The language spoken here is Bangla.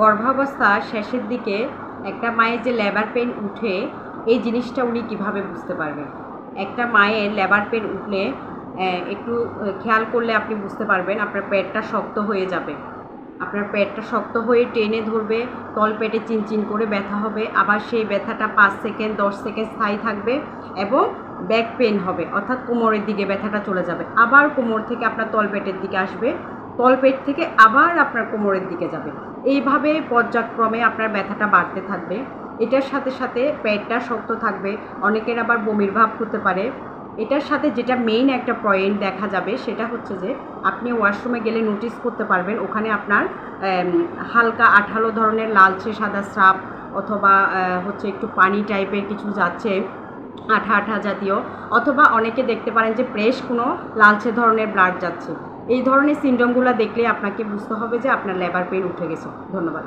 গর্ভাবস্থা শেষের দিকে একটা মায়ের যে লেবার পেন উঠে, এই জিনিসটা উনি কীভাবে বুঝতে পারবেন? একটা মায়ের লেবার পেন উঠলে একটু খেয়াল করলে আপনি বুঝতে পারবেন আপনার পেটটা শক্ত হয়ে যাবে। আপনার পেটটা শক্ত হয়ে টেনে ধরবে, তল পেটে চিনচিন করে ব্যথা হবে, আবার সেই ব্যথাটা পাঁচ সেকেন্ড, দশ সেকেন্ড স্থায়ী থাকবে এবং ব্যাক পেন হবে, অর্থাৎ কোমরের দিকে ব্যথাটা চলে যাবে। আবার কোমর থেকে আপনার তল পেটের দিকে আসবে তলপেট থেকে আবার আপনার কোমরের দিকে যাবে। এইভাবে পর্যায়ক্রমে আপনার ব্যথাটা বাড়তে থাকবে। এটার সাথে সাথে পেটটা শক্ত থাকবে, অনেকের আবার বমির ভাব হতে পারে। এটার সাথে যেটা মেইন একটা পয়েন্ট দেখা যাবে, সেটা হচ্ছে যে আপনি ওয়াশরুমে গেলে নোটিস করতে পারবেন, ওখানে আপনার হালকা আঠালো ধরনের লালচে সাদা স্রাব অথবা হচ্ছে একটু পানি টাইপের কিছু যাচ্ছে, আঠা আঠা জাতীয়। অথবা অনেকে দেখতে পারেন যে প্রেস কোনো লালচে ধরনের ব্লাড যাচ্ছে। এই ধরনের সিমটমগুলো দেখলে আপনাকে বুঝতে হবে যে আপনার লেবার পেন উঠে গেছে। ধন্যবাদ।